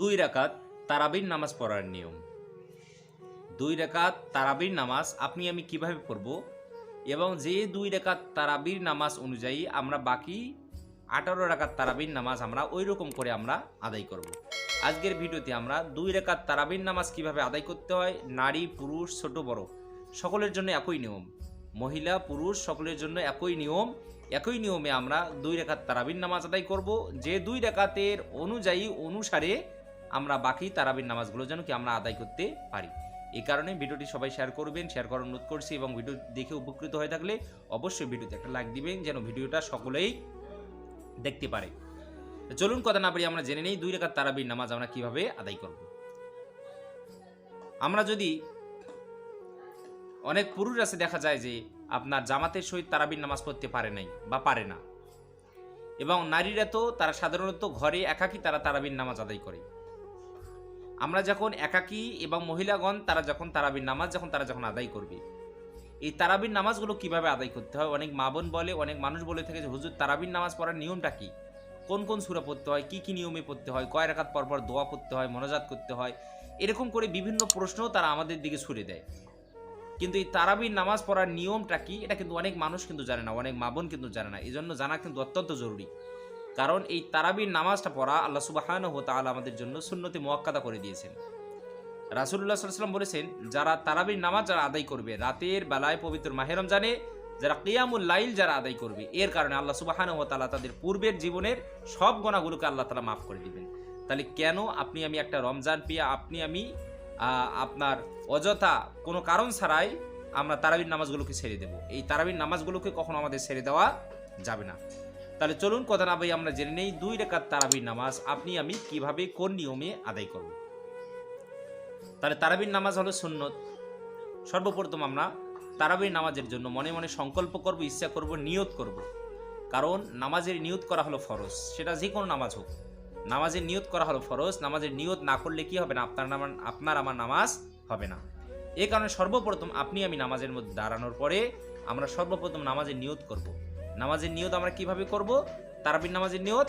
দুই রাকাত তারাবির নামাজ পড়ার নিয়ম। দুই রাকাত তারাবির নামাজ আপনি আমি কীভাবে পড়ব? এবং যে দুই রাকাত তারাবির নামাজ অনুযায়ী আমরা বাকি আঠারো রাকাত তারাবির নামাজ আমরা ওই রকম করে আমরা আদায় করব। আজকের ভিডিওতে আমরা দুই রেখাত তারাবির নামাজ কীভাবে আদায় করতে হয়? নারী, পুরুষ, ছোট, বড়। সকলের জন্য একই নিয়ম। মহিলা, পুরুষ, সকলের জন্য একই নিয়ম। একই নিয়মে আমরা দুই রেখাত তারাবির নামাজ আদায় করব। যে দুই রেখাতের অনুযায়ী অনুসারে আমরা বাকি তারাবির নামাজগুলো যেন কি আমরা আদায় করতে পারি। এই কারণে ভিডিওটি সবাই শেয়ার করবেন শেয়ার করার অনুরোধ করছি এবং ভিডিও দেখে উপকৃত হয়ে থাকলে অবশ্যই ভিডিওতে একটা লাইক দিবেন যেন ভিডিওটা সকলেই দেখতে পারে। চলুন কথা না বাড়িয়ে আমরা জেনে নেই দুই রেখার তারাবির নামাজ আমরা কীভাবে আদায় করব। আমরা যদি অনেক পুরুষ আছে দেখা যায় যে আপনার জামাতের সহিত তারাবির নামাজ পড়তে পারে নাই বা পারে না। এবং নারীরা তো তারা সাধারণত ঘরে একাকী তারা তারাবির নামাজ আদায় করে। আমরা যখন একাকী এবং মহিলাগণ, তারা যখন তারাবির নামাজ, যখন তারা যখন আদায় করবে। এই তারাবির নামাজগুলো কীভাবে আদায় করতে হয়? অনেক মা বোন বলে, অনেক মানুষ বলে থাকে যে, হুজুর, তারাবির নামাজ পড়ার নিয়মটা কি? কোন কোন সুরা পড়তে হয়? কি কি নিয়মে পড়তে হয়? কয় রাখাত পরপর দোয়া পড়তে হয়? মনোজাত করতে হয়? এরকম করে বিভিন্ন প্রশ্নও তারা আমাদের দিকে ছুড়ে দেয়। কিন্তু এই তারাবির নামাজ পড়ার নিয়মটা কি? এটা কিন্তু অনেক মানুষ কিন্তু জানে না, অনেক মা বোন কিন্তু জানে না। এই জন্য জানা কিন্তু অত্যন্ত জরুরি। কারণ এই তারাবির নামাজটা পড়া আল্লাহ সুবাহান হো তাআলা আমাদের জন্য সুন্নতি মোয়াক্কাদা করে দিয়েছেন। রাসুল্লাহ সাল্লাম বলেছেন, যারা তারাবির নামাজ যারা আদায় করবে, রাতের বেলায় পবিত্র মাহেরম জানে যারা কিয়ামুল লাইল যারা আদায় করবে, এর কারণে আল্লাহ সুবাহান ও তালা তাদের পূর্বের জীবনের সব গোনাগুলোকে আল্লাহ তালা মাফ করে দিবেন। তাহলে কেন আপনি আমি একটা রমজান পেয়ে আপনি আমি আপনার অযথা কোনো কারণ ছাড়াই আমরা তারাবির নামাজগুলোকে ছেড়ে দেব? এই তারাবির নামাজগুলোকে কখনো আমাদের ছেড়ে দেওয়া যাবে না। তাহলে চলুন কথা না ভাই আমরা জেনে নেই দুই রেখার তারাবির নামাজ আপনি, আমি কীভাবে, কোন নিয়মে আদায় করব? তাহলে তারাবির নামাজ হলো সুন্নত। সর্বপ্রথম আমরা তারাবির নামাজের জন্য মনে মনে সংকল্প করব, ইচ্ছা করব, নিয়ত করব। কারণ নামাজের নিয়ত করা হলো ফরজ, সেটা যে কোনো নামাজ হোক। নামাজের নিয়ত করা হলো ফরজ, নামাজের নিয়ত না করলে কি হবে না? আপনার নামান আপনার আমার নামাজ হবে না। এই কারণে সর্বপ্রথম আপনি, আমি নামাজের মধ্যে দাঁড়ানোর পরে আমরা সর্বপ্রথম নামাজের নিয়ত করব। নামাজের নিয়ত আমরা কীভাবে করব? তারাবির নামাজের নিয়ত?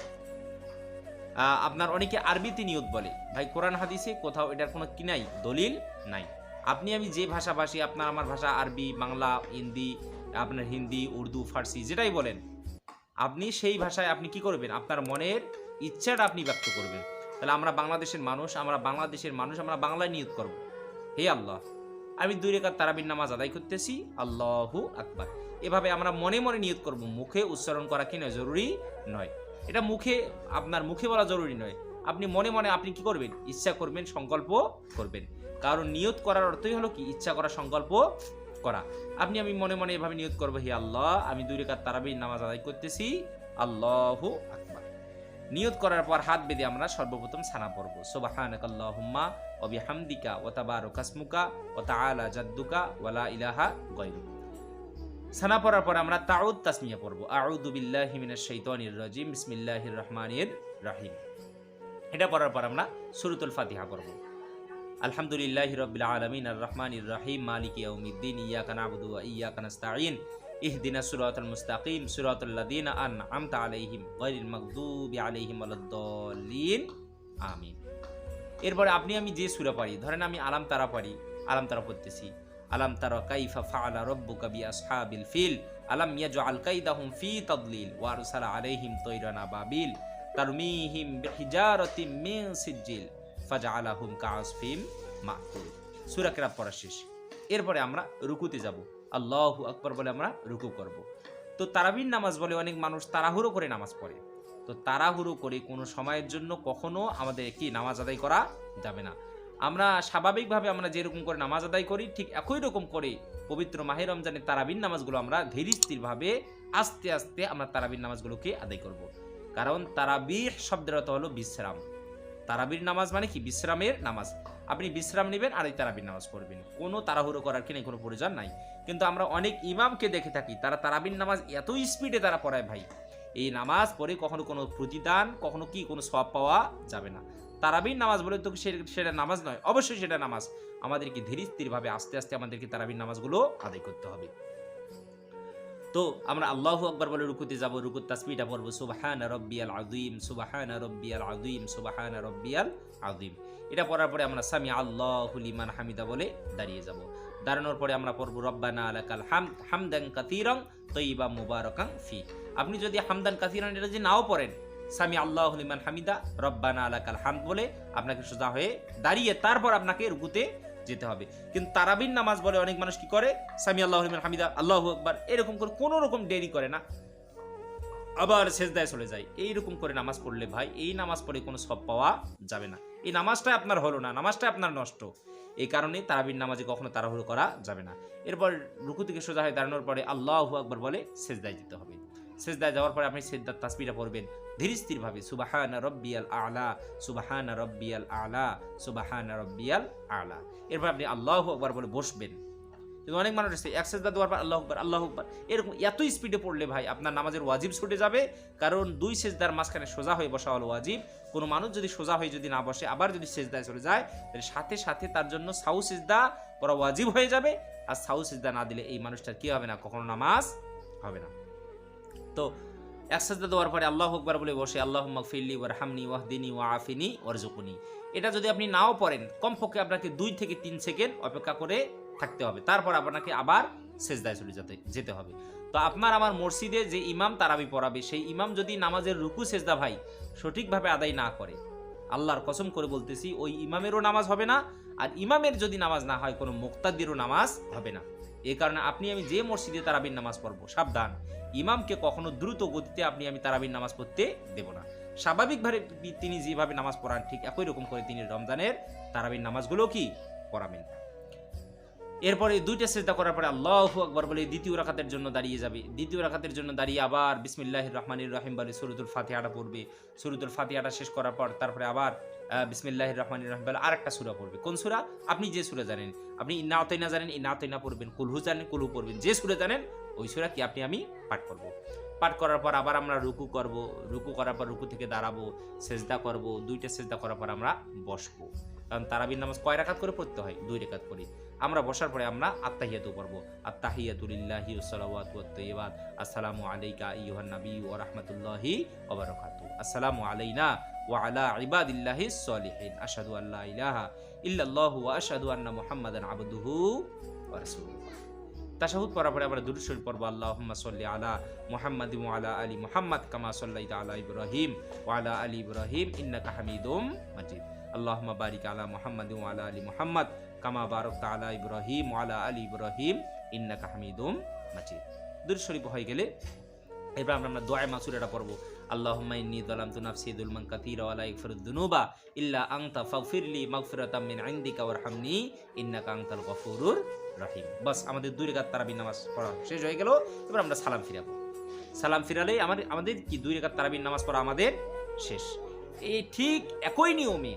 আপনার অনেকে আরবিতে নিয়ত বলে। ভাই, কোরআন হাদিসে কোথাও এটার কোনো কি নাই? দলিল নাই। আপনি, আমি যে ভাষাভাষী আপনার আমার ভাষা আরবি, বাংলা হিন্দি আপনার হিন্দি, উর্দু, ফার্সি, যেটাই বলেন। আপনি সেই ভাষায় আপনি কি করবেন? আপনার মনের ইচ্ছাটা আপনি ব্যক্ত করবেন। তাহলে আমরা বাংলাদেশের মানুষ, আমরা বাংলাদেশের মানুষ, আমরা বাংলায় নিয়ত করব। হে আল্লাহ। আমি দুই রেখার তারাবির নামাজ আদায় করতেছি। আল্লাহু আকবার। এভাবে আমরা মনে মনে নিয়ত করব, মুখে উচ্চারণ করা কি নয়, জরুরি নয়। এটা মুখে, আপনার মুখে বলা জরুরি নয়। আপনি মনে মনে আপনি কি করবেন? ইচ্ছা করবেন, সংকল্প করবেন। কারণ নিয়ত করার অর্থই হলো কি? ইচ্ছা করা, সংকল্প করা। আপনি, আমি মনে মনে এভাবে নিয়ত করব, হে আল্লাহ, আমি দুই রেখার তারাবির নামাজ আদায় করতেছি। আল্লাহু আকবার। নিয়ত করার পর হাত বেঁধে আমরা সর্বপ্রথম সানা পড়ব। সুবহানাকাল্লাহুম্মা ওয়া বিহামদিকা ওয়া তাবারাকাসমুকা ওয়া তাআলা জাদ্দুকা ওয়ালা ইলাহা গায়রুক। সানা পড়ার পর আমরা তাউদ তাসমিয়া পড়ব। আউযু বিল্লাহি মিনাশ শাইতানির রাজিম। বিসমিল্লাহির রহমানির রহিম। এটা পড়ার পর আমরা সূরাতুল ফাতিহা পড়ব। আলহামদুলিল্লাহ রাব্বিল আলমিন। আর রহমানির রহিম। মালিকি ইয়াউমিদ্দিন। ইয়াকা না'বুদু ওয়া ইয়াকা নাস্তাঈন। ইহদিনা সিরাতাল মুস্তাকিম, সিরাতাল লাযিনা আন'আমতা আলাইহিম গায়রিল মাগদুবি আলাইহিম ওয়ালাদ-দাল্লিন আমিন। এরপরে আপনি আমি যে সুরা পারি ধরেন আমি আলাম তারা পারি আলাম তারা পড়তেছি। আলাম তারা কাইফা ফাআলা রাব্বুকা বিআসহাবিল ফিল, আলাম ইয়াজআল কাইদাহুম ফি তাদলিল, ওয়া আরসালা আলাইহিম তায়রান আবাবিল তারমিহিম বিহিজারাতিম মিন সিজ্জিল, ফাজআলাহুম কাআসফিম মাকুল। সূরা কেরাত পড়া শেষ। এরপরে আমরা রুকুতে যাব। আল্লাহু আকবর বলে আমরা রুকু করব। তো তারাবির নামাজ বলে অনেক মানুষ তাড়াহুড়ো করে নামাজ পড়ে। তো তাড়াহুড়ো করে কোনো সময়ের জন্য কখনো আমাদের কি নামাজ আদায় করা যাবে না। আমরা স্বাভাবিকভাবে আমরা যেরকম করে নামাজ আদায় করি, ঠিক একই রকম করে পবিত্র মাহে রমজানের তারাবির নামাজগুলো আমরা ধীর স্থিরভাবে আস্তে আস্তে আমরা তারাবির নামাজগুলোকে আদায় করব। কারণ তারাবির শব্দের হলো বিশ্রাম। তারাবির নামাজ মানে কি? বিশ্রামের নামাজ। আপনি বিশ্রাম নেবেন আর এই তারাবির নামাজ পড়বেন। কোনো তাড়াহুড়ো করার কি নেই? কোনো প্রয়োজন নাই। কিন্তু আমরা অনেক ইমামকে দেখে থাকি, তারা তারাবির নামাজ এত স্পিডে তারা পড়ায় ভাই। এই নামাজ পড়ে কখনো কোনো প্রতিদান, কখনো কি কোনো সব পাওয়া যাবে না। তারাবির নামাজ বলে তো সেটা নামাজ নয়? অবশ্যই সেটা নামাজ। আমাদেরকে ধীর স্থিরভাবে আস্তে আস্তে আমাদেরকে তারাবির নামাজগুলো আদায় করতে হবে। তো আমরা আল্লাহ আকবার বলে রুকুতে যাব রুকুত তাসবিটা পড়ব, সুবাহান রব্বিয়াল আযীম, সুবাহান রব্বিয়াল আযীম, সুবাহান রব্বিয়াল আযীম। এটা পড়ার পরে আমরা সামি আল্লাহু লিমান হামিদা বলে দাঁড়িয়ে যাব। দাঁড়ানোর পরে আমরা পড়ব, রব্বানা আলাকাল হামদ, হামদান কাসীরান তয়্যিবা মুবারাকান ফি। আপনি যদি হামদান কাসীরান এটা যদি নাও পড়েন, সামি আল্লাহু লিমান হামিদা, রব্বানা আলাকাল হাম বলে আপনাকে সোজা হয়ে দাঁড়িয়ে তারপর আপনাকে রুকুতে যেতে হবে। কিন্তু তারাবিন নামাজ বলে অনেক মানুষ কি করে? সামি আল্লাহ রহমান হামিদা, আল্লাহ আকবার, এরকম করে কোনো রকম দেরি করে না। আবার সেজদায় চলে যায়। এইরকম করে নামাজ পড়লে ভাই, এই নামাজ পড়ে কোনো সব পাওয়া যাবে না। এই নামাজটা আপনার হলো না নামাজটা আপনার নষ্ট। এই কারণে তারাবিন নামাজে কখনো তাড়াহুড়ো করা যাবে না। এরপর রুকু থেকে সোজা হয়ে দাঁড়ানোর পরে আল্লাহ আকবার বলে সেজদায় দিতে হবে। সেজদায় যাওয়ার পরে আপনি সেজদার তাসবিরা পড়বেন। ধীর স্থির ভাবে সুবাহানা রব্বিয়াল আলা, সুবাহানা রব্বিয়াল আলা, সুবাহানা রব্বিয়াল আলা। এরপর আপনি আল্লাহ আকবার বলে বসবেন। কিন্তু অনেক মানুষ আছে, এক সেজদা দেওয়ার পর আল্লাহ আকবার আল্লাহ আকবার। এরকম এত স্পিডে পড়লে ভাই আপনার নামাজের ওয়াজিব ছুটে যাবে, কারণ দুই সেজদার মাঝখানে সোজা হয়ে বসা হলো ওয়াজিব। কোনো মানুষ যদি সোজা হয়ে যদি না বসে, আবার যদি সেজদায় চলে যায়, তাহলে সাথে সাথে তার জন্য সাউ সেজদা পড়া ওয়াজিব হয়ে যাবে। আর সাউ সেজদা না দিলে এই মানুষটার কি হবে না, কখনো নামাজ হবে না। তো এক সাজদা দেওয়ার পরে আল্লাহ আকবার বলে বসে আল্লাহ মকফিল্লি ওয়ার হামনি ওয়াহদিনী ওয়া আফিনি ওয়ারজুকুনি এটা যদি আপনি নাও পড়েন, কমপক্ষে আপনাকে দুই থেকে তিন সেকেন্ড অপেক্ষা করে থাকতে হবে। তারপর আপনাকে আবার সেজদায় চলে যেতে যেতে হবে। তো আপনার আমার মসজিদে যে ইমাম তারাবি পড়াবে, সেই ইমাম যদি নামাজের রুকু সেজদা ভাই সঠিকভাবে আদায় না করে, আল্লাহর কসম করে বলতেছি, ওই ইমামেরও নামাজ হবে না, আর ইমামের যদি নামাজ না হয়, কোনো মুক্তাদিরও নামাজ হবে না। এ কারণে আপনি, আমি যে মসজিদে তারাবির নামাজ পড়ব, সাবধান। ইমামকে কখনো দ্রুত গতিতে আপনি, আমি তারাবির নামাজ পড়তে দেব না। স্বাভাবিকভাবে তিনি যেভাবে নামাজ পড়ান, ঠিক একই রকম করে তিনি রমজানের তারাবির নামাজগুলো কি পড়াবেন এরপরে দুইটা সেজদা করার পরে আল্লাহ আকবর বলে দ্বিতীয় রাখাতের জন্য দাঁড়িয়ে যাবে। দ্বিতীয় রাখাতের জন্য দাঁড়িয়ে আবার বিসমিল্লাহ রহমানির রহিম বলে সুরুদুল ফাতিহাটা পড়বে। সুরুদুল ফাতিহাটা শেষ করার পর তারপরে আবার বিসমিল্লাহ রহমানির রহিম বলে আরেকটা সুরা পড়বে। কোন সুরা? আপনি যে সুরা জানেন, আপনি ইন্না অতইনা জানেন, ইন্না অতইনা পড়বেন কুলহু জানেন কুলহু পড়বেন। যে সুরা জানেন ওই সুরা কি আপনি আমি? পাঠ করব। পাঠ করার পর আবার আমরা রুকু করব। রুকু করার পর রুকু থেকে দাঁড়াবো, সেজদা করব, দুইটা সেজদা করার পর আমরা বসবো। কারণ তারাবির নামাজ কয় রাকাত করে পড়তে হয়? দুই রেখাত করে। আমরা বসার পরে আমরা আত্তাহিয়াতু পড়ব আত্তাহিয়াতুলিল্লাহি ওয়াসসালাওয়াতু ওয়াত-তাইয়্যিবাত আসসালামু আলাইকা আইয়ুহান নাবী ওয়া রাহমাতুল্লাহি ওয়া বারাকাতুহু আসসালামু আলাইনা ওয়া আলা ইবাদিল্লাহিস সলিহিন। আশহাদু আল্লা ইলাহা ইল্লাল্লাহু ওয়া আশহাদু আন্না মুহাম্মাদান আবদুহু ওয়া রাসূলুহু। তাশাহুদ পড়ার পরে আমরা দুরূদ শরীফ পড়ব, আল্লাহুম্মা সাল্লি আলা মুহাম্মাদ আলা আলি মুহাম্মাদ কামা সাল্লাইতা আলা ইব্রাহিম ওয়া আলা ইব্রাহিম ইন্নাকা হামিদুম মাজিদ। আল্লাহুম্মা বারিক আলা মুহাম্মাদ আলা আলি মুহাম্মাদ কামা বারাকতা আলা ইব্রাহিম ওয়া আলা ইব্রাহিম ইন্নাকা হামিদুম মাজিদ। দুরূদ শরীফ হয়ে গেলে এবার আমরা দোয়া মাসুরাটা পড়ব। আল্লাহুম্মা ইন্নী যালামতু নাফসি যুলমান কাতীরা ওয়া লা ইয়াগফিরুদ দুনুবা ইল্লা আনতা ফাগফিরলি মাগফিরাতাম মিন ইনদিকা ওয়ারহামনি ইন্নাকা আনতাল গফুরুর রহিম। বাস, আমাদের দুই রেখাত তারাবি নামাজ পড়া শেষ হয়ে গেল। এবার আমরা সালাম ফিরাবো। সালাম ফিরালে আমাদের আমাদের কি দুই রেখাত তারাবির নামাজ পড়া আমাদের শেষ? এই ঠিক একই নিয়মে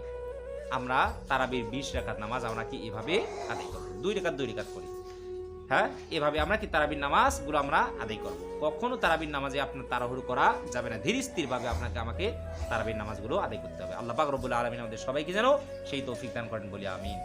আমরা তারাবির বিশ রেখাত নামাজ আমরা কি এভাবে আদায় করব? দুই রেখাত দুই রেখাত করি হ্যাঁ? এভাবে আমরা কি তারাবির নামাজগুলো আমরা আদায় করব? কখনো তারাবির নামাজে আপনার তাড়াহুড়ো করা যাবে না। ধীর স্থির ভাবে আপনাকে, আমাকে তারাবির নামাজগুলো আদায় করতে হবে। আল্লাহ পাক রব্বুল আলমিন আমাদের সবাইকে যেন সেই তৌফিক দান করেন বলে, আমিন।